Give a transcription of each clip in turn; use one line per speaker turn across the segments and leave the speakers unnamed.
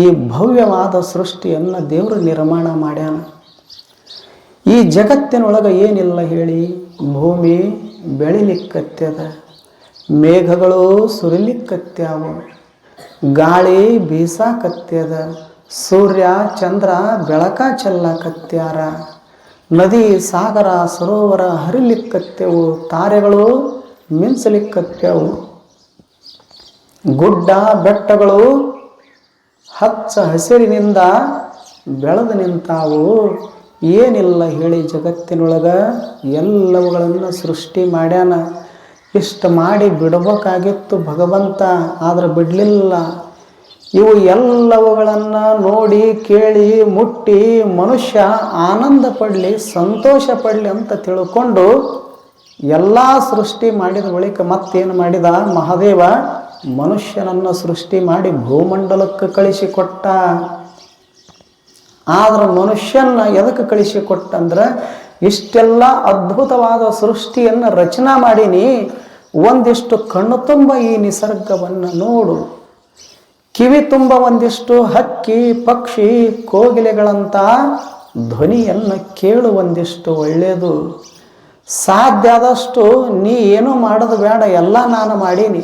ಈ ಭವ್ಯವಾದ ಸೃಷ್ಟಿಯನ್ನು ದೇವರು ನಿರ್ಮಾಣ ಮಾಡ್ಯಾನ. ಈ ಜಗತ್ತಿನೊಳಗೆ ಏನಿಲ್ಲ ಹೇಳಿ, ಭೂಮಿ ಬೆಳಿಲಿಕ್ಕತ್ಯದ, ಮೇಘಗಳು ಸುರಿಲಿಕ್ಕತ್ಯಾವು, ಗಾಳಿ ಬೀಸಾಕತ್ಯದ, ಸೂರ್ಯ, ಚಂದ್ರ ಬೆಳಕ ಚೆಲ್ಲಕತ್ಯಾರ, ನದಿ, ಸಾಗರ, ಸರೋವರ ಹರಿಲಿಕ್ಕತ್ಯವು, ತಾರೆಗಳು ಮಿಂಚಲಿಕ್ಕತ್ಯವು, ಗುಡ್ಡ ಬೆಟ್ಟಗಳು ಹಚ್ಚ ಹಸಿರಿನಿಂದ ಬೆಳೆದು ನಿಂತಾವು. ಏನಿಲ್ಲ ಹೇಳಿ ಜಗತ್ತಿನೊಳಗೆ, ಎಲ್ಲವುಗಳನ್ನು ಸೃಷ್ಟಿ ಮಾಡ್ಯಾನ. ಇಷ್ಟು ಮಾಡಿ ಬಿಡಬೇಕಾಗಿತ್ತು ಭಗವಂತ, ಆದರೆ ಬಿಡಲಿಲ್ಲ. ಇವು ಎಲ್ಲವುಗಳನ್ನು ನೋಡಿ, ಕೇಳಿ, ಮುಟ್ಟಿ ಮನುಷ್ಯ ಆನಂದ ಪಡಲಿ, ಸಂತೋಷ ಪಡಲಿ ಅಂತ ತಿಳ್ಕೊಂಡು ಎಲ್ಲ ಸೃಷ್ಟಿ ಮಾಡಿದ ಬಳಿಕ ಮತ್ತೇನು ಮಾಡಿದ ಮಹಾದೇವ? ಮನುಷ್ಯನನ್ನು ಸೃಷ್ಟಿ ಮಾಡಿ ಭೂಮಂಡಲಕ್ಕೆ ಕಳಿಸಿಕೊಟ್ಟ. ಆದ್ರೆ ಮನುಷ್ಯನ ಎದಕ್ಕೆ ಕಳಿಸಿಕೊಟ್ಟಂದ್ರೆ ಇಷ್ಟೆಲ್ಲ ಅದ್ಭುತವಾದ ಸೃಷ್ಟಿಯನ್ನು ರಚನಾ ಮಾಡೀನಿ, ಒಂದಿಷ್ಟು ಕಣ್ಣು ತುಂಬ ಈ ನಿಸರ್ಗವನ್ನು ನೋಡು. ಕಿವಿ ತುಂಬ ಒಂದಿಷ್ಟು ಹಕ್ಕಿ, ಪಕ್ಷಿ ಕೋಗಿಲೆಗಳಂಥ ಧ್ವನಿಯನ್ನು ಕೇಳು ಒಂದಿಷ್ಟು ಒಳ್ಳೆಯದು ಸಾಧ್ಯ ಆದಷ್ಟು ನೀ ಏನೂ ಮಾಡೋದು ಬೇಡ, ಎಲ್ಲ ನಾನು ಮಾಡೀನಿ.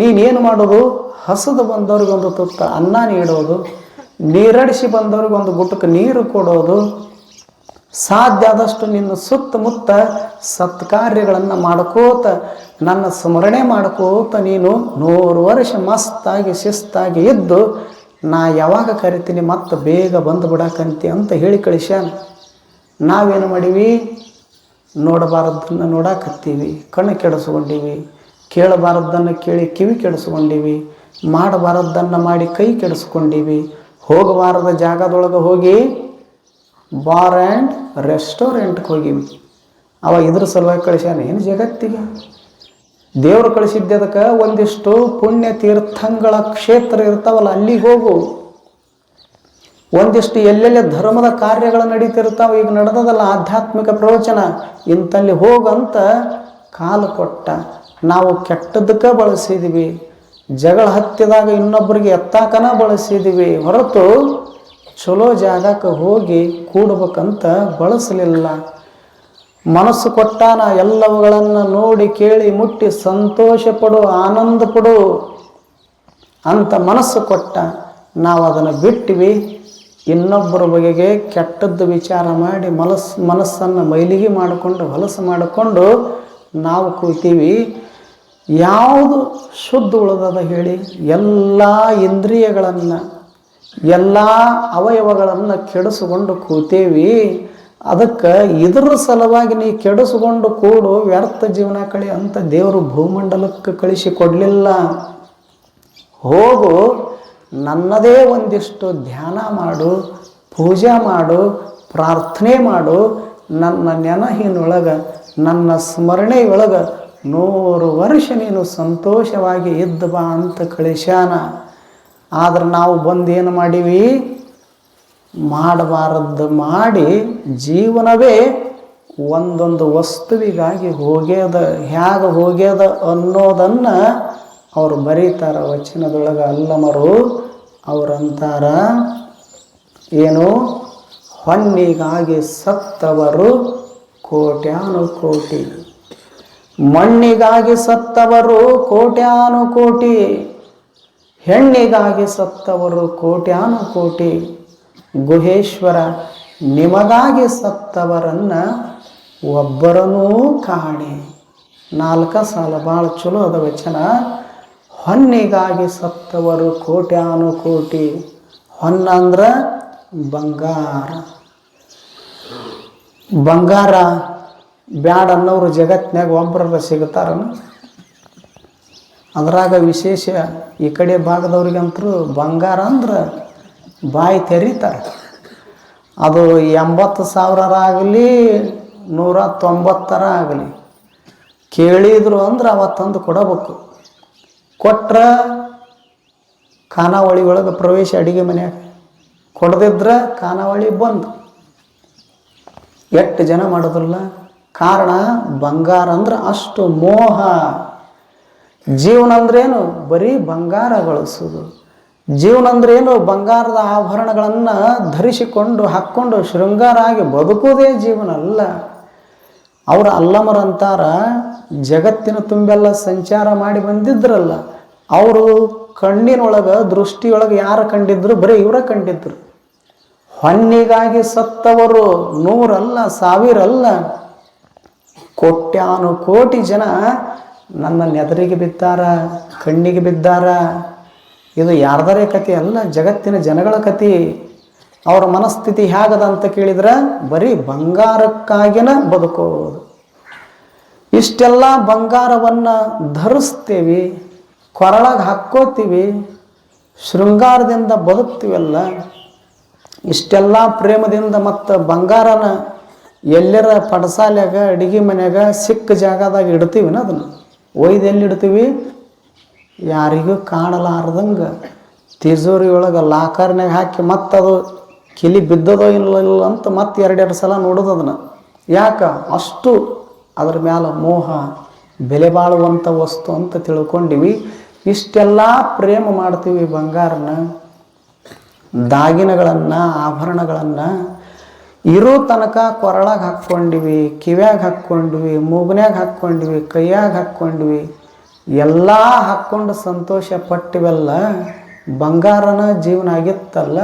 ನೀನೇನು ಮಾಡೋದು? ಹಸದು ಬಂದವ್ರಿಗೊಂದು ತುತ್ತ ಅನ್ನ ನೀಡೋದು, ನೀರಡಿಸಿ ಬಂದವ್ರಿಗೊಂದು ಗುಟ್ಟಕ್ಕೆ ನೀರು ಕೊಡೋದು. ಸಾಧ್ಯ ಆದಷ್ಟು ನಿನ್ನ ಸುತ್ತಮುತ್ತ ಸತ್ಕಾರ್ಯಗಳನ್ನು ಮಾಡ್ಕೋತ, ನನ್ನ ಸ್ಮರಣೆ ಮಾಡ್ಕೋತ ನೀನು ನೂರು ವರ್ಷ ಮಸ್ತಾಗಿ ಶಿಸ್ತಾಗಿ ಇದ್ದು, ನಾ ಯಾವಾಗ ಕರಿತೀನಿ ಮತ್ತೆ ಬೇಗ ಬಂದು ಬಿಡಾಕಂತಿ ಅಂತ ಹೇಳಿ ಕಳಿಸ್ಯಾನ. ನಾವೇನು ಮಾಡೀವಿ? ನೋಡಬಾರದನ್ನು ನೋಡಾಕತ್ತೀವಿ, ಕಣ್ಣು ಕೆಡಿಸ್ಕೊಂಡೀವಿ. ಕೇಳಬಾರದ್ದನ್ನು ಕೇಳಿ ಕಿವಿ ಕೆಡಿಸ್ಕೊಂಡೀವಿ, ಮಾಡಬಾರದ್ದನ್ನು ಮಾಡಿ ಕೈ ಕೆಡಿಸ್ಕೊಂಡೀವಿ, ಹೋಗಬಾರದ ಜಾಗದೊಳಗೆ ಹೋಗಿ ಬಾರ್ ಆ್ಯಂಡ್ ರೆಸ್ಟೋರೆಂಟ್ಗೆ ಹೋಗಿವಿ ಅವ ಇದ್ರ ಸಲುವಾಗಿ ಕಳಿಸ್ಯಾನ, ಏನು ಜಗತ್ತಿಗೆ? ದೇವರು ಕಳಿಸಿದ್ದದಕ್ಕೆ ಒಂದಿಷ್ಟು ಪುಣ್ಯ ತೀರ್ಥಂಗಳ ಕ್ಷೇತ್ರ ಇರ್ತಾವಲ್ಲ, ಅಲ್ಲಿಗೆ ಹೋಗು. ಒಂದಿಷ್ಟು ಎಲ್ಲೆಲ್ಲಿ ಧರ್ಮದ ಕಾರ್ಯಗಳು ನಡೀತಿರ್ತಾವ, ಈಗ ನಡೆದದಲ್ಲ ಆಧ್ಯಾತ್ಮಿಕ ಪ್ರವಚನ ಇಂಥಲ್ಲಿ ಹೋಗಂತ ಕಾಲು ಕೊಟ್ಟ. ನಾವು ಕೆಟ್ಟದಕ್ಕೆ ಬಳಸಿದ್ವಿ. ಜಗಳ ಹತ್ತಿದಾಗ ಇನ್ನೊಬ್ಬರಿಗೆ ಎತ್ತಾಕನ ಬಳಸಿದ್ವಿ. ಹೊರತು ಚಲೋ ಜಾಗಕ್ಕೆ ಹೋಗಿ ಕೂಡಬೇಕಂತ ಬಳಸಲಿಲ್ಲ. ಮನಸ್ಸು ಕೊಟ್ಟಾನ ಎಲ್ಲವುಗಳನ್ನು ನೋಡಿ ಕೇಳಿ ಮುಟ್ಟಿ ಸಂತೋಷ ಪಡು, ಆನಂದ ಪಡು ಅಂತ ಮನಸ್ಸು ಕೊಟ್ಟ ನಾವು ಅದನ್ನು ಬಿಟ್ಟಿವಿ ಇನ್ನೊಬ್ಬರ ಬಗೆಗೆ ಕೆಟ್ಟದ್ದು ವಿಚಾರ ಮಾಡಿ ಮನಸ್ಸು ಮನಸ್ಸನ್ನು ಮೈಲಿಗೆ ಮಾಡಿಕೊಂಡು, ಹೊಲಸು ಮಾಡಿಕೊಂಡು ನಾವು ಕೂತೀವಿ. ಯಾವುದು ಶುದ್ಧ ಉಳಿದದ ಹೇಳಿ, ಎಲ್ಲ ಇಂದ್ರಿಯಗಳನ್ನು, ಎಲ್ಲ ಅವಯವಗಳನ್ನು ಕೆಡಿಸಿಕೊಂಡು ಕೂತೇವಿ, ಅದಕ್ಕೆ ಇದ್ರ ಸಲುವಾಗಿ ನೀ ಕೆಡಿಸಿಕೊಂಡು ಕೂಡು, ವ್ಯರ್ಥ ಜೀವನ ಕಳಿ ಅಂತ ದೇವರು ಭೂಮಂಡಲಕ್ಕೆ ಕಳಿಸಿ ಕೊಡಲಿಲ್ಲ. ಹೋಗು, ನನ್ನದೇ ಒಂದಿಷ್ಟು ಧ್ಯಾನ ಮಾಡು, ಪೂಜೆ ಮಾಡು, ಪ್ರಾರ್ಥನೆ ಮಾಡು, ನನ್ನ ನೆನಹಿನೊಳಗೆ, ನನ್ನ ಸ್ಮರಣೆಯೊಳಗೆ ನೂರು ವರ್ಷ ನೀನು ಸಂತೋಷವಾಗಿ ಇದ್ದ ಬಾ ಅಂತ ಕಳಿಸ್ಯಾನ. ಆದ್ರೆ ನಾವು ಬಂದು ಏನು ಮಾಡೀವಿ? ಮಾಡಬಾರದ್ದು ಮಾಡಿ ಜೀವನವೇ ಒಂದೊಂದು ವಸ್ತುವಿಗಾಗಿ ಹೋಗ್ಯದ. ಹೇಗೆ ಹೋಗ್ಯದ ಅನ್ನೋದನ್ನು ಅವರು ಬರೀತಾರ ವಚನದೊಳಗೆ ಅಲ್ಲಮರು. ಅವರಂತಾರ ಏನು? ಹೊನ್ನಿಗಾಗಿ ಸತ್ತವರು ಕೋಟ್ಯಾನು ಕೋಟಿ ಮಣ್ಣಿಗಾಗಿ ಸತ್ತವರು ಕೋಟ್ಯಾನು ಕೋಟಿ, ಹೆಣ್ಣಿಗಾಗಿ ಸತ್ತವರು ಕೋಟ್ಯಾನು ಕೋಟಿ. ಗುಹೇಶ್ವರ, ನಿಮಗಾಗಿ ಸತ್ತವರನ್ನ ಒಬ್ಬರನೂ ಕಾಣೆ. ನಾಲ್ಕ ಸಾಲ ಭಾಳ ಚಲೋ ಅದ ವಚನ. ಹೊನ್ನಿಗಾಗಿ ಸತ್ತವರು ಕೋಟ್ಯಾನು ಕೋಟಿ ಹೊನ್ನ ಅಂದ್ರೆ ಬಂಗಾರ. ಬಂಗಾರ ಬ್ಯಾಡ ಅನ್ನೋರು ಜಗತ್ತಿನಾಗ ಒಬ್ಬರಲ್ಲ ಸಿಗ್ತಾರನ? ಅದ್ರಾಗ ವಿಶೇಷ ಈ ಕಡೆ ಭಾಗದವ್ರಿಗಂತರೂ ಬಂಗಾರ ಅಂದ್ರೆ ಬಾಯಿ ತೆರೀತಾರೆ. ಅದು ಎಂಬತ್ತು ಸಾವಿರರಾಗಲಿ ನೂರ ತೊಂಬತ್ತರ ಆಗಲಿ, ಕೇಳಿದ್ರು ಅಂದ್ರೆ ಅವತ್ತಂದು ಕೊಡಬೇಕು. ಕೊಟ್ರ ಖಾನಾವಳಿ ಒಳಗೆ ಪ್ರವೇಶ ಅಡಿಗೆ ಮನೆಯಾಗ. ಕೊಡದಿದ್ರೆ ಖಾನಾವಳಿ ಬಂದು. ಎಷ್ಟು ಜನ ಮಾಡೋದಿಲ್ಲ ಕಾರಣ ಬಂಗಾರ ಅಂದ್ರೆ ಅಷ್ಟು ಮೋಹ. ಜೀವನ ಅಂದ್ರೇನು ಬರೀ ಬಂಗಾರ ಗಳಿಸೋದು ಜೀವನ ಅಂದ್ರೇನು ಬಂಗಾರದ ಆಭರಣಗಳನ್ನು ಧರಿಸಿಕೊಂಡು, ಹಾಕ್ಕೊಂಡು ಶೃಂಗಾರ ಆಗಿ ಬದುಕೋದೇ ಜೀವನ ಅಲ್ಲ. ಅವರು ಅಲ್ಲಮರಂತಾರ ಜಗತ್ತಿನ ತುಂಬೆಲ್ಲ ಸಂಚಾರ ಮಾಡಿ ಬಂದಿದ್ರಲ್ಲ, ಅವರು ಕಣ್ಣಿನೊಳಗೆ, ದೃಷ್ಟಿಯೊಳಗೆ ಯಾರು ಕಂಡಿದ್ರು? ಬರೀ ಇವರ ಕಂಡಿದ್ರು. ಹೊನ್ನಿಗಾಗಿ ಸತ್ತವರು ನೂರಲ್ಲ, ಸಾವಿರಲ್ಲ. ಕೋಟ್ಯಾನು ಕೋಟಿ ಜನ ನನ್ನ ನೆದರಿಗೆ ಬಿದ್ದಾರ, ಕಣ್ಣಿಗೆ ಬಿದ್ದಾರ. ಇದು ಯಾರ್ದರೇ ಕತೆ ಅಲ್ಲ, ಜಗತ್ತಿನ ಜನಗಳ ಕತೆ ಅವರ ಮನಸ್ಥಿತಿ ಹೇಗದ ಅಂತ ಕೇಳಿದ್ರೆ ಬರೀ ಬಂಗಾರಕ್ಕಾಗಿನ ಬದುಕೋದು. ಇಷ್ಟೆಲ್ಲ ಬಂಗಾರವನ್ನು ಧರಿಸ್ತೀವಿ, ಕೊರಳಾಗ ಹಾಕ್ಕೋತೀವಿ, ಶೃಂಗಾರದಿಂದ ಬದುಕ್ತೀವಲ್ಲ, ಇಷ್ಟೆಲ್ಲ ಪ್ರೇಮದಿಂದ ಮತ್ತು ಬಂಗಾರನ ಎಲ್ಲರ ಪಡಸಾಲ್ಯಾಗ, ಅಡಿಗೆ ಮನ್ಯಾಗ ಸಿಕ್ಕ ಜಾಗದಾಗ ಇಡ್ತೀವಿನ ಅದನ್ನು? ಒಯ್ದು ಎಲ್ಲಿ ಇಡ್ತೀವಿ? ಯಾರಿಗೂ ಕಾಣಲಾರ್ದಂಗೆ. ತಿಜೋರಿ ಒಳಗೆ ಲಾಕರ್ನಾಗ ಹಾಕಿ ಮತ್ತೆ ಅದು ಕಿಲಿ ಬಿದ್ದದೋ ಇಲ್ಲ ಇಲ್ಲ ಅಂತ ಮತ್ತೆ ಎರಡೆರಡು ಸಲ ನೋಡೋದು ಅದನ್ನು. ಯಾಕೆ? ಅಷ್ಟು ಅದ್ರ ಮ್ಯಾಲ ಮೋಹ, ಬೆಲೆ ಬಾಳುವಂಥ ವಸ್ತು ಅಂತ ತಿಳ್ಕೊಂಡಿವಿ. ಇಷ್ಟೆಲ್ಲ ಪ್ರೇಮ ಮಾಡ್ತೀವಿ ಬಂಗಾರನ ದಾಗಿನಗಳನ್ನು, ಆಭರಣಗಳನ್ನು. ಇರೋ ತನಕ ಕೊರಳಾಗ ಹಾಕ್ಕೊಂಡ್ವಿ, ಕಿವ್ಯಾಗ ಹಾಕ್ಕೊಂಡ್ವಿ, ಮೂಗನ್ಯಾಗ ಹಾಕ್ಕೊಂಡ್ವಿ, ಕೈಯಾಗ ಹಾಕ್ಕೊಂಡ್ವಿ. ಎಲ್ಲ ಹಾಕ್ಕೊಂಡು ಸಂತೋಷ ಪಟ್ಟಿವೆಲ್ಲ, ಬಂಗಾರನ ಜೀವನ ಆಗಿತ್ತಲ್ಲ.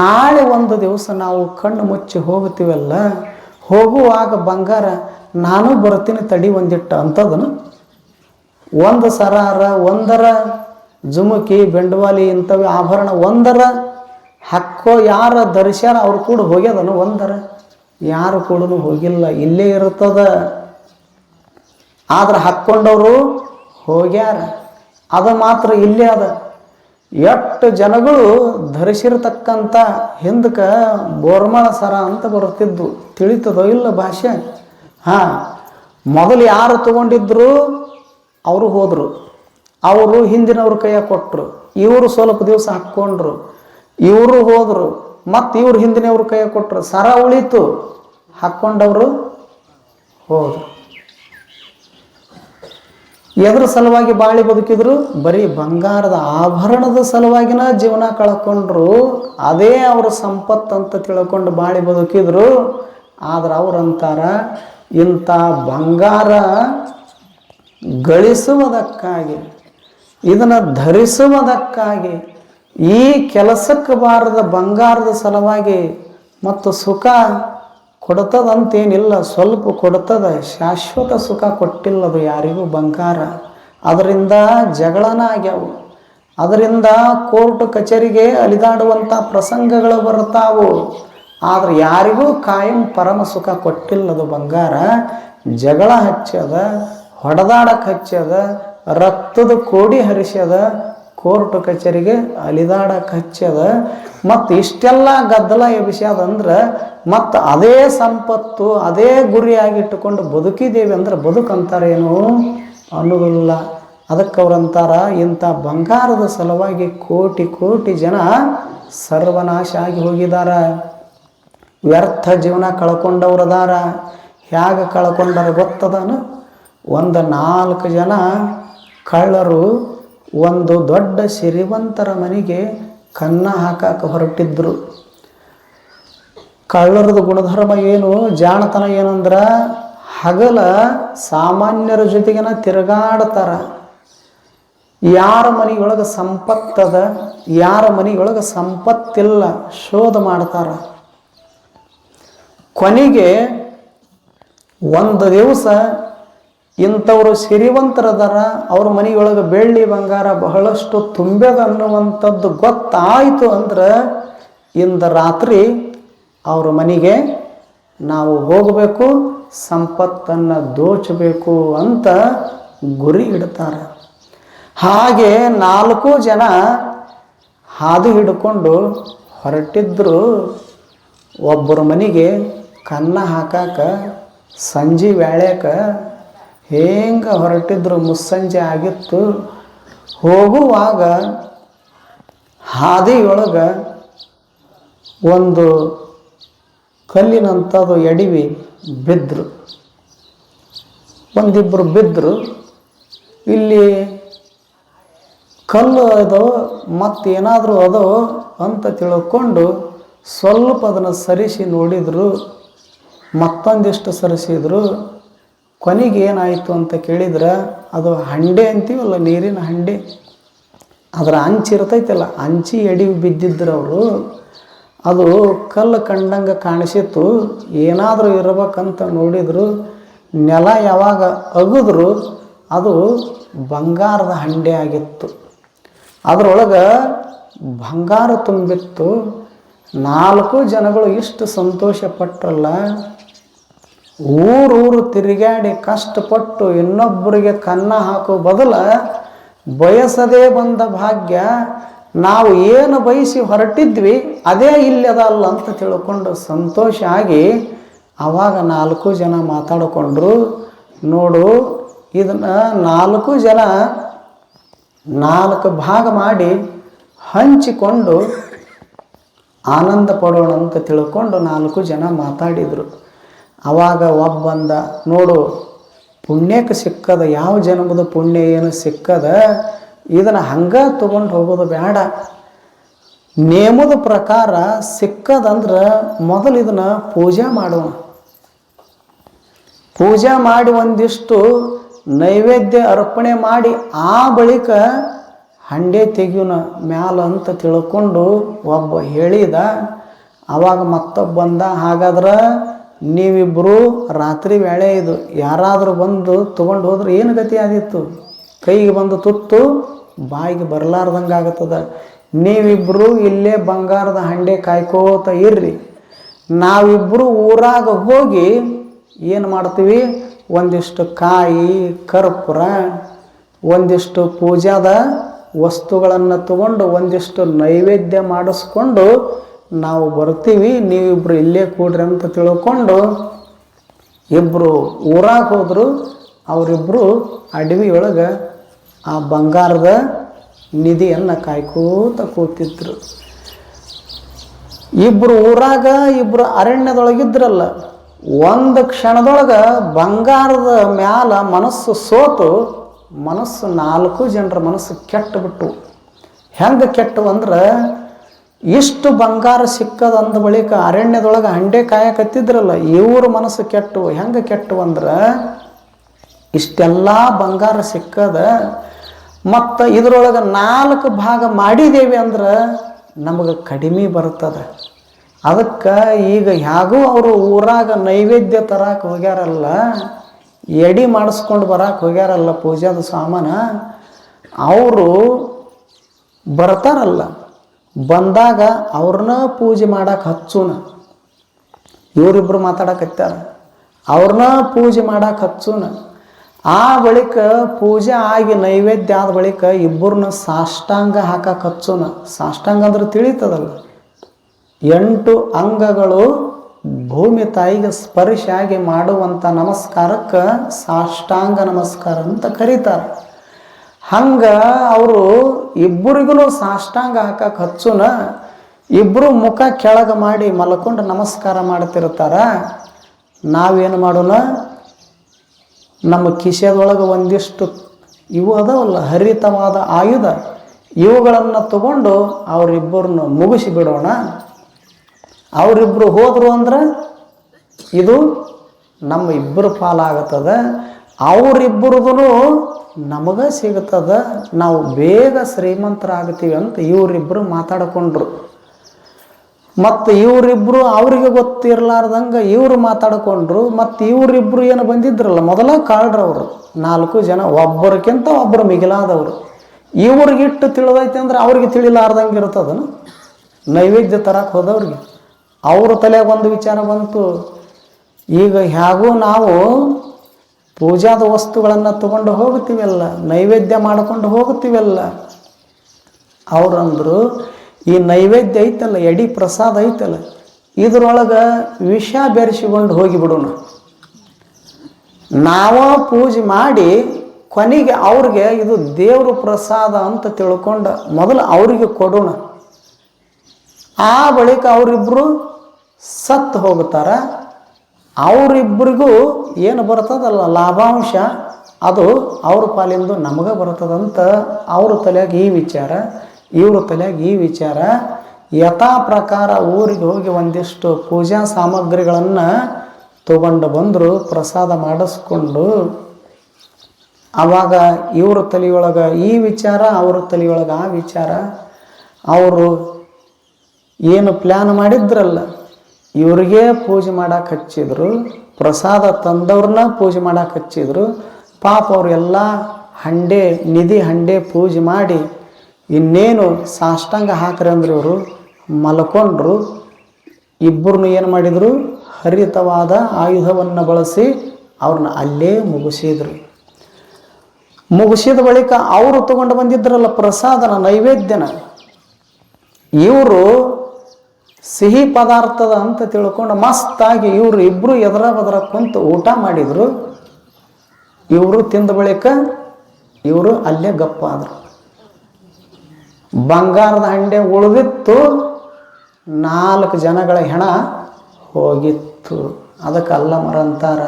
ನಾಳೆ ಒಂದು ದಿವಸ ನಾವು ಕಣ್ಣು ಮುಚ್ಚಿ ಹೋಗ್ತೀವಲ್ಲ ಹೋಗುವಾಗ ಬಂಗಾರ, ನಾನು ಬರ್ತೀನಿ ತಡಿ ಒಂದಿಟ್ಟು ಅಂಥದನು ಒಂದು ಸರಾರ, ಒಂದರ, ಜುಮುಕಿ, ಬೆಂಡವಾಲಿ ಇಂಥವು ಆಭರಣ, ಒಂದರ ಹಾಕೋ ಯಾರ ದರ್ಶನ ಅವ್ರು ಕೂಡ ಹೋಗ್ಯದನು ಒಂದರ? ಯಾರು ಕೂಡ ಹೋಗಿಲ್ಲ, ಇಲ್ಲೇ ಇರ್ತದ. ಆದ್ರೆ ಹಾಕ್ಕೊಂಡವರು ಹೋಗ್ಯಾರ. ಅದು ಮಾತ್ರ ಇಲ್ಲೇ ಅದ. ಎಷ್ಟು ಜನಗಳು ಧರಿಸಿರ್ತಕ್ಕಂಥ ಹಿಂದಕ್ಕೆ ಬೋರ್ಮಳ ಸರ ಅಂತ ಬರುತ್ತಿದ್ದು. ತಿಳಿತದೋ ಇಲ್ಲ ಭಾಷೆ? ಹಾಂ, ಮೊದಲು ಯಾರು ತಗೊಂಡಿದ್ರು ಅವರು ಹೋದರು. ಅವರು ಹಿಂದಿನವ್ರ ಕೈಯಾಗ ಕೊಟ್ಟರು ಇವರು ಸ್ವಲ್ಪ ದಿವಸ ಹಾಕ್ಕೊಂಡ್ರು. ಇವರು ಹೋದರು, ಮತ್ತು ಇವ್ರು ಹಿಂದಿನವ್ರ ಕೈ ಕೊಟ್ಟರು ಸರ ಉಳಿತು. ಹಾಕ್ಕೊಂಡವರು ಹೋದರು. ಎದ್ರ ಸಲುವಾಗಿ ಬಾಳಿ ಬದುಕಿದ್ರು, ಬರೀ ಬಂಗಾರದ ಆಭರಣದ ಸಲುವಾಗಿನ ಜೀವನ ಕಳ್ಕೊಂಡ್ರು. ಅದೇ ಅವ್ರ ಸಂಪತ್ತು ಅಂತ ತಿಳ್ಕೊಂಡು ಬಾಳಿ ಬದುಕಿದ್ರು. ಆದ್ರೆ ಅವ್ರಂತಾರ ಇಂಥ ಬಂಗಾರ ಗಳಿಸುವುದಕ್ಕಾಗಿ, ಇದನ್ನು ಧರಿಸುವುದಕ್ಕಾಗಿ ಈ ಕೆಲಸಕ್ಕೆ ಬಾರದ ಬಂಗಾರದ ಸಲುವಾಗಿ ಮತ್ತು ಸುಖ ಕೊಡ್ತದಂತೇನಿಲ್ಲ, ಸ್ವಲ್ಪ ಕೊಡ್ತದ, ಶಾಶ್ವತ ಸುಖ ಕೊಟ್ಟಿಲ್ಲದು ಯಾರಿಗೂ ಬಂಗಾರ. ಅದರಿಂದ ಜಗಳನ ಆಗ್ಯಾವು ಅದರಿಂದ ಕೋರ್ಟ್ ಕಚೇರಿಗೆ ಅಲಿದಾಡುವಂಥ ಪ್ರಸಂಗಗಳು ಬರ್ತಾವು ಆದರೆ ಯಾರಿಗೂ ಕಾಯಂ ಪರಮ ಸುಖ ಕೊಟ್ಟಿಲ್ಲದು ಬಂಗಾರ. ಜಗಳ ಹಚ್ಚದ ಹೊಡೆದಾಡಕ್ಕೆ ಹಚ್ಚದ, ರಕ್ತದ ಕೋಡಿ ಹರಿಸ್ಯದ ಕೋರ್ಟ್ ಕಚೇರಿಗೆ ಅಲಿದಾಡಕ್ಕೆ ಹಚ್ಚದ ಮತ್ತು ಇಷ್ಟೆಲ್ಲ ಗದ್ದಲ ಎಬ್ಸ್ಯಾದಂದ್ರೆ ಮತ್ತು ಅದೇ ಸಂಪತ್ತು, ಅದೇ ಗುರಿಯಾಗಿಟ್ಟುಕೊಂಡು ಬದುಕಿದ್ದೇವೆ ಅಂದ್ರೆ ಬದುಕಂತಾರೇನು ಅನ್ನೋದಿಲ್ಲ. ಅದಕ್ಕೆ ಅವ್ರಂತಾರ ಇಂಥ ಬಂಗಾರದ ಸಲುವಾಗಿ ಕೋಟಿ ಕೋಟಿ ಜನ ಸರ್ವನಾಶ ಆಗಿ ಹೋಗಿದಾರ. ವ್ಯರ್ಥ ಜೀವನ ಕಳ್ಕೊಂಡವ್ರದಾರ ಹೇಗೆ ಕಳ್ಕೊಂಡಾರ ಗೊತ್ತದನು? ಒಂದು ನಾಲ್ಕು ಜನ ಕಳ್ಳರು ಒಂದು ದೊಡ್ಡ ಸಿರಿವಂತರ ಮನೆಗೆ ಕನ್ನ ಹಾಕಕ್ಕೆ ಹೊರಟಿದ್ರು. ಕಳ್ಳರದ ಗುಣಧರ್ಮ ಏನು? ಜಾಣತನ ಏನಂದ್ರೆ ಹಗಲ ಸಾಮಾನ್ಯರ ಜೊತೆಗಿನ ತಿರುಗಾಡ್ತಾರ. ಯಾರ ಮನೆಯೊಳಗೆ ಸಂಪತ್ತದ, ಯಾರ ಮನೆಯೊಳಗೆ ಸಂಪತ್ತಿಲ್ಲ ಶೋಧ ಮಾಡ್ತಾರ. ಕೊನೆಗೆ ಒಂದು ದಿವಸ ಇಂಥವ್ರು ಸಿರಿವಂತರದಾರ, ಅವ್ರ ಮನೆಯೊಳಗೆ ಬೆಳ್ಳಿ ಬಂಗಾರ ಬಹಳಷ್ಟು ತುಂಬ್ಯದ ಅನ್ನುವಂಥದ್ದು ಗೊತ್ತಾಯಿತು ಅಂದ್ರೆ, ಇಂದ ರಾತ್ರಿ ಅವ್ರ ಮನೆಗೆ ನಾವು ಹೋಗಬೇಕು, ಸಂಪತ್ತನ್ನು ದೋಚಬೇಕು ಅಂತ ಗುರಿ ಇಡ್ತಾರೆ. ಹಾಗೆ ನಾಲ್ಕು ಜನ ಹಾದು ಹಿಡ್ಕೊಂಡು ಹೊರಟಿದ್ರು, ಒಬ್ಬರ ಮನೆಗೆ ಕನ್ನ ಹಾಕಾಕ, ಸಂಜೆ ವೇಳ್ಯಾಕ ಹೆಂಗೆ ಹೊರಟಿದ್ರು ಮುಸ್ಸಂಜೆ ಆಗಿತ್ತು, ಹೋಗುವಾಗ ಹಾದಿಯೊಳಗೆ ಒಂದು ಕಲ್ಲಿನಂಥದ್ದು ಎಡಿವಿ ಬಿದ್ದರು ಒಂದಿಬ್ಬರು ಬಿದ್ದರು ಇಲ್ಲಿ ಕಲ್ಲು ಅದು, ಮತ್ತೇನಾದರೂ ಅದು ಅಂತ ತಿಳ್ಕೊಂಡು ಸ್ವಲ್ಪ ಅದನ್ನು ಸರಿಸಿ ನೋಡಿದರು, ಮತ್ತೊಂದಿಷ್ಟು ಸರಿಸಿದ್ರು. ಕೊನೆಗೆ ಏನಾಯಿತು ಅಂತ ಕೇಳಿದ್ರೆ, ಅದು ಹಂಡೆ ಅಂತೀವಲ್ಲ, ನೀರಿನ ಹಂಡೆ. ಅದರ ಅಂಚಿರ್ತೈತಲ್ಲ ಅಂಚಿ ಎಡಿ ಬಿದ್ದಿದ್ರು ಅವರು ಅದು ಕಲ್ಲು ಕಂಡಂಗೆ ಕಾಣಿಸಿತ್ತು. ಏನಾದರೂ ಇರಬೇಕಂತ ನೋಡಿದ್ರು, ನೆಲ ಯಾವಾಗ ಅಗಿದ್ರು, ಅದು ಬಂಗಾರದ ಹಂಡೆ ಆಗಿತ್ತು. ಅದರೊಳಗೆ ಬಂಗಾರ ತುಂಬಿತ್ತು. ನಾಲ್ಕು ಜನಗಳು ಇಷ್ಟು ಸಂತೋಷ ಪಟ್ರಲ್ಲ ಊರೂರು ತಿರುಗಾಡಿ ಕಷ್ಟಪಟ್ಟು ಇನ್ನೊಬ್ಬರಿಗೆ ಕನ್ನ ಹಾಕೋ ಬದಲ ಬಯಸದೇ ಬಂದ ಭಾಗ್ಯ ನಾವು ಏನು ಬಯಸಿ ಹೊರಟಿದ್ವಿ, ಅದೇ ಇಲ್ಲದಲ್ಲ ಅಂತ ತಿಳ್ಕೊಂಡು ಸಂತೋಷ ಆಗಿ ಆವಾಗ ನಾಲ್ಕು ಜನ ಮಾತಾಡಿಕೊಂಡ್ರು, ನೋಡು ಇದನ್ನು ನಾಲ್ಕು ಜನ ನಾಲ್ಕು ಭಾಗ ಮಾಡಿ ಹಂಚಿಕೊಂಡು ಆನಂದ ಪಡೋಣ ಅಂತ ತಿಳ್ಕೊಂಡು ನಾಲ್ಕು ಜನ ಮಾತಾಡಿದರು. ಆವಾಗ ಒಬ್ಬಂದ ನೋಡು, ಪುಣ್ಯಕ್ಕೆ ಸಿಕ್ಕದ ಯಾವ ಜನ್ಮದ ಪುಣ್ಯ ಏನು ಸಿಕ್ಕದ, ಇದನ್ನು ಹಂಗೆ ತೊಗೊಂಡು ಹೋಗೋದು ಬೇಡ ನೇಮದ ಪ್ರಕಾರ ಸಿಕ್ಕದಂದ್ರೆ ಮೊದಲು ಇದನ್ನು ಪೂಜೆ ಮಾಡೋಣ. ಪೂಜೆ ಮಾಡಿ ಒಂದಿಷ್ಟು ನೈವೇದ್ಯ ಅರ್ಪಣೆ ಮಾಡಿ, ಆ ಬಳಿಕ ಹಂಡೆ ತೆಗಿಯೋಣ ಮ್ಯಾಲ ಅಂತ ತಿಳ್ಕೊಂಡು ಒಬ್ಬ ಹೇಳಿದ, ಅವಾಗ ಮತ್ತೊಬ್ಬ ಬಂದ, ಹಾಗಾದ್ರೆ ನೀವಿಬ್ಬರು ರಾತ್ರಿ ವೇಳೆ ಇದು ಯಾರಾದರೂ ಬಂದು ತೊಗೊಂಡು ಹೋದ್ರೆ ಏನು ಗತಿ ಆದಿತ್ತು ಕೈಗೆ ಬಂದು ತುತ್ತು, ಬಾಯಿಗೆ ಬರಲಾರ್ದಂಗೆ ಆಗತ್ತದ ನೀವಿಬ್ಬರು ಇಲ್ಲೇ ಬಂಗಾರದ ಹಂಡೆ ಕಾಯ್ಕೋತ ಇರ್ರಿ. ನಾವಿಬ್ಬರು ಊರಾಗ ಹೋಗಿ ಏನು ಮಾಡ್ತೀವಿ? ಒಂದಿಷ್ಟು ಕಾಯಿ, ಕರ್ಪೂರ, ಒಂದಿಷ್ಟು ಪೂಜಾದ ವಸ್ತುಗಳನ್ನು ತಗೊಂಡು ಒಂದಿಷ್ಟು ನೈವೇದ್ಯ ಮಾಡಿಸ್ಕೊಂಡು ನಾವು ಬರ್ತೀವಿ, ನೀವಿಬ್ರು ಇಲ್ಲೇ ಕೂಡ್ರಿ ಅಂತ ತಿಳ್ಕೊಂಡು ಇಬ್ಬರು ಊರಾಗ ಹೋದರು ಅವರಿಬ್ಬರು ಅಡವಿ ಒಳಗೆ ಆ ಬಂಗಾರದ ನಿಧಿಯನ್ನು ಕಾಯ್ಕೋತ ಕೂತಿದ್ರು. ಇಬ್ಬರು ಊರಾಗ ಇಬ್ಬರು ಅರಣ್ಯದೊಳಗಿದ್ರಲ್ಲ, ಒಂದು ಕ್ಷಣದೊಳಗೆ ಬಂಗಾರದ ಮ್ಯಾಲ ಮನಸ್ಸು ಸೋತು, ಮನಸ್ಸು ನಾಲ್ಕು ಜನರ ಮನಸ್ಸು ಕೆಟ್ಟು ಬಿಟ್ಟು ಹೆಂಗೆ ಕೆಟ್ಟು ಅಂದ್ರೆ ಇಷ್ಟು ಬಂಗಾರ ಸಿಕ್ಕದ ಅಂದ ಬಳಿಕ ಅರಣ್ಯದೊಳಗೆ ಹಂಡೆ ಕಾಯಕತ್ತಿದ್ರಲ್ಲ, ಇವ್ರ ಮನಸ್ಸು ಕೆಟ್ಟು ಹೆಂಗೆ ಕೆಟ್ಟು ಅಂದ್ರೆ, ಇಷ್ಟೆಲ್ಲ ಬಂಗಾರ ಸಿಕ್ಕದ ಮತ್ತು ಇದರೊಳಗೆ ನಾಲ್ಕು ಭಾಗ ಮಾಡಿದೇವಿ ಅಂದ್ರೆ ನಮಗೆ ಕಡಿಮೆ ಬರ್ತದೆ. ಅದಕ್ಕೆ ಈಗ ಹೇಗೂ ಅವರು ಊರಾಗ ನೈವೇದ್ಯ ತರಕ್ಕೆ ಹೋಗ್ಯಾರಲ್ಲ, ಎಡಿ ಮಾಡಿಸ್ಕೊಂಡು ಬರಕ್ಕೆ ಹೋಗ್ಯಾರಲ್ಲ ಪೂಜಾದ ಸಾಮಾನ, ಅವರು ಬರ್ತಾರಲ್ಲ. ಬಂದಾಗ ಅವ್ರನ್ನ ಪೂಜೆ ಮಾಡಕ್ಕೆ ಹಚ್ಚೋಣ ಇವರಿಬ್ಬರು ಮಾತಾಡಕತ್ತಾರ ಅವ್ರನ್ನ ಪೂಜೆ ಮಾಡಕ್ಕೆ ಹಚ್ಚೋಣ ಆ ಬಳಿಕ ಪೂಜೆ ಆಗಿ ನೈವೇದ್ಯ ಆದ ಬಳಿಕ ಇಬ್ಬರನ್ನ ಸಾಷ್ಟಾಂಗ ಹಾಕಕ್ಕೆ ಹಚ್ಚೋಣ ಸಾಷ್ಟಾಂಗ ಅಂದ್ರೆ ತಿಳಿತದಲ್ಲ. ಎಂಟು ಅಂಗಗಳು ಭೂಮಿ ತಾಯಿಗೆ ಸ್ಪರ್ಶ ಆಗಿ ಮಾಡುವಂಥ ನಮಸ್ಕಾರಕ್ಕೆ ಸಾಷ್ಟಾಂಗ ನಮಸ್ಕಾರ ಅಂತ ಕರೀತಾರೆ. ಹಂಗೆ ಅವರು ಇಬ್ಬರಿಗೂ ಸಾಷ್ಟಾಂಗ ಹಾಕಕ್ಕೆ ಹಚ್ಚುನ ಇಬ್ಬರು ಮುಖ ಕೆಳಗೆ ಮಾಡಿ ಮಲ್ಕೊಂಡು ನಮಸ್ಕಾರ ಮಾಡ್ತಿರ್ತಾರ. ನಾವೇನು ಮಾಡೋಣ? ನಮ್ಮ ಕಿಶೆದೊಳಗೆ ಒಂದಿಷ್ಟು ಇವು ಅದವಲ್ಲ, ಹರಿತವಾದ ಆಯುಧ, ಇವುಗಳನ್ನು ತಗೊಂಡು ಅವರಿಬ್ಬರನ್ನು ಮುಗಿಸಿ ಬಿಡೋಣ. ಅವರಿಬ್ಬರು ಹೋದರು ಅಂದ್ರೆ ಇದು ನಮ್ಮ ಇಬ್ಬರು ಪಾಲಾಗುತ್ತದೆ. ಅವರಿಬ್ಬರದು ನಮಗೆ ಸಿಗುತ್ತದೆ. ನಾವು ಬೇಗ ಶ್ರೀಮಂತರಾಗ್ತೀವಿ ಅಂತ ಇವರಿಬ್ಬರು ಮಾತಾಡಿಕೊಂಡ್ರು. ಮತ್ತು ಇವರಿಬ್ಬರು ಅವರಿಗೆ ಗೊತ್ತಿರಲಾರ್ದಂಗೆ ಇವರು ಮಾತಾಡಿಕೊಂಡ್ರು. ಮತ್ತು ಇವರಿಬ್ಬರು ಏನು ಬಂದಿದ್ರಲ್ಲ, ಮೊದಲ ಕಾಳ್ರವರು ನಾಲ್ಕು ಜನ ಒಬ್ಬರಿಗಿಂತ ಒಬ್ಬರು ಮಿಗಿಲಾದವರು. ಇವ್ರಿಗಿಟ್ಟು ತಿಳಿದೈತೆ ಅಂದ್ರೆ ಅವ್ರಿಗೆ ತಿಳಿಲಾರ್ದಂಗೆ ಇರ್ತದನು ನೈವೇದ್ಯ ತರಕ್ಕೆ ಹೋದವ್ರಿಗೆ. ಅವ್ರ ತಲೆಗೆ ಒಂದು ವಿಚಾರ ಬಂತು. ಈಗ ಹೇಗೂ ನಾವು ಪೂಜಾದ ವಸ್ತುಗಳನ್ನು ತಗೊಂಡು ಹೋಗ್ತೀವಲ್ಲ ನೈವೇದ್ಯ ಮಾಡ್ಕೊಂಡು ಹೋಗ್ತೀವಲ್ಲ ಅವರಂದರು, ಈ ನೈವೇದ್ಯ ಐತಲ್ಲ, ಎಡಿ ಪ್ರಸಾದ ಐತಲ್ಲ, ಇದ್ರೊಳಗೆ ವಿಷ ಬೆರೆಸಿಕೊಂಡು ಹೋಗಿಬಿಡೋಣ ನಾವ ಪೂಜೆ ಮಾಡಿ ಕೊನೆಗೆ ಅವ್ರಿಗೆ ಇದು ದೇವ್ರ ಪ್ರಸಾದ ಅಂತ ತಿಳ್ಕೊಂಡು ಮೊದಲು ಅವರಿಗೆ ಕೊಡೋಣ. ಆ ಬಳಿಕ ಅವರಿಬ್ಬರು ಸತ್ತು ಹೋಗ್ತಾರ ಅವರಿಬ್ಬರಿಗೂ ಏನು ಬರ್ತದಲ್ಲ ಲಾಭಾಂಶ, ಅದು ಅವ್ರ ಪಾಲಿಂದು ನಮಗೆ ಬರ್ತದಂತ ಅವ್ರ ತಲೆಯಾಗ ಈ ವಿಚಾರ, ಇವ್ರ ತಲೆಯಾಗ ಈ ವಿಚಾರ. ಯಥಾ ಪ್ರಕಾರ ಊರಿಗೆ ಹೋಗಿ ಒಂದಿಷ್ಟು ಪೂಜಾ ಸಾಮಗ್ರಿಗಳನ್ನು ತಗೊಂಡು ಬಂದರು, ಪ್ರಸಾದ ಮಾಡಿಸ್ಕೊಂಡು ಆವಾಗ ಇವ್ರ ತಲೆಯೊಳಗೆ ಈ ವಿಚಾರ, ಅವ್ರ ತಲೆಯೊಳಗೆ ಆ ವಿಚಾರ. ಅವರು ಏನು ಪ್ಲ್ಯಾನ್ ಮಾಡಿದ್ರಲ್ಲ ಇವ್ರಿಗೆ ಪೂಜೆ ಮಾಡಕ್ಕೆ ಹಚ್ಚಿದ್ರು, ಪ್ರಸಾದ ತಂದವ್ರನ್ನ ಪೂಜೆ ಮಾಡಕ್ಕೆ ಹಚ್ಚಿದ್ರು, ಪಾಪ ಅವರೆಲ್ಲ ಹಂಡೆ, ನಿಧಿ ಹಂಡೆ ಪೂಜೆ ಮಾಡಿ ಇನ್ನೇನು ಸಾಷ್ಟಾಂಗ ಹಾಕ್ರಿ ಅಂದ್ರೆ ಇವರು, ಮಲ್ಕೊಂಡ್ರು. ಇಬ್ಬರನ್ನು ಏನು ಮಾಡಿದರು? ಹರಿತವಾದ ಆಯುಧವನ್ನು ಬಳಸಿ ಅವ್ರನ್ನ ಅಲ್ಲೇ ಮುಗಿಸಿದ್ರು. ಮುಗಿಸಿದ ಬಳಿಕ ಅವರು ತಗೊಂಡು ಬಂದಿದ್ರಲ್ಲ ಪ್ರಸಾದನ ನೈವೇದ್ಯನ. ಇವರು ಸಿಹಿ ಪದಾರ್ಥದ ಅಂತ ತಿಳ್ಕೊಂಡು ಮಸ್ತಾಗಿ ಇವರು ಇಬ್ಬರು ಎದರ ಬದರ ಕುಂತು ಊಟ ಮಾಡಿದ್ರು. ಇವರು ತಿಂದ ಬಳಿಕ ಇವರು ಅಲ್ಲೇ ಗಪ್ಪ ಆದರು. ಬಂಗಾರದ ಹಂಡೆ ಉಳಿದಿತ್ತು. ನಾಲ್ಕು ಜನಗಳ ಹೆಣ ಹೋಗಿತ್ತು. ಅದಕ್ಕೆ ಅಲ್ಲ ಮರಂತಾರ.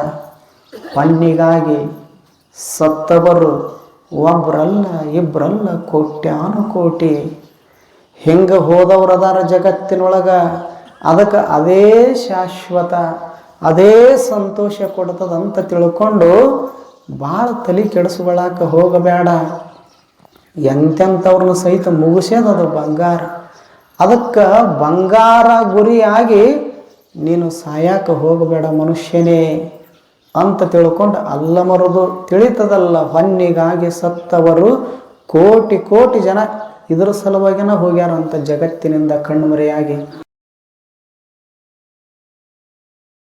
ಪಣ್ಣಿಗಾಗಿ ಸತ್ತವರು ಒಬ್ರಲ್ಲ ಇಬ್ರಲ್ಲ ಕೋಟ್ಯಾನು ಕೋಟಿ ಹೆಂಗೆ ಹೋದವ್ರದಾರ ಜಗತ್ತಿನೊಳಗ. ಅದಕ್ಕೆ ಅದೇ ಶಾಶ್ವತ, ಅದೇ ಸಂತೋಷ ಕೊಡ್ತದಂತ ತಿಳ್ಕೊಂಡು ಭಾಳ ತಲೆ ಕೆಡಿಸ್ಕೊಳಕ್ಕೆ ಹೋಗಬೇಡ. ಎಂತೆಂಥವ್ರನ್ನ ಸಹಿತ ಮುಗಿಸ್ಯದದು ಬಂಗಾರ. ಅದಕ್ಕೆ ಬಂಗಾರ ಗುರಿಯಾಗಿ ನೀನು ಸಾಯಕ ಹೋಗಬೇಡ ಮನುಷ್ಯನೇ ಅಂತ ತಿಳ್ಕೊಂಡು ಅಲ್ಲ ಮರದು ತಿಳಿತದಲ್ಲ, ಹೊನ್ನಿಗಾಗಿ ಸತ್ತವರು ಕೋಟಿ ಕೋಟಿ ಜನ ಇದರ ಸಲುವಾಗಿನ ಹೋಗ್ಯಾರ ಅಂತ ಜಗತ್ತಿನಿಂದ ಕಣ್ಮರೆಯಾಗಿ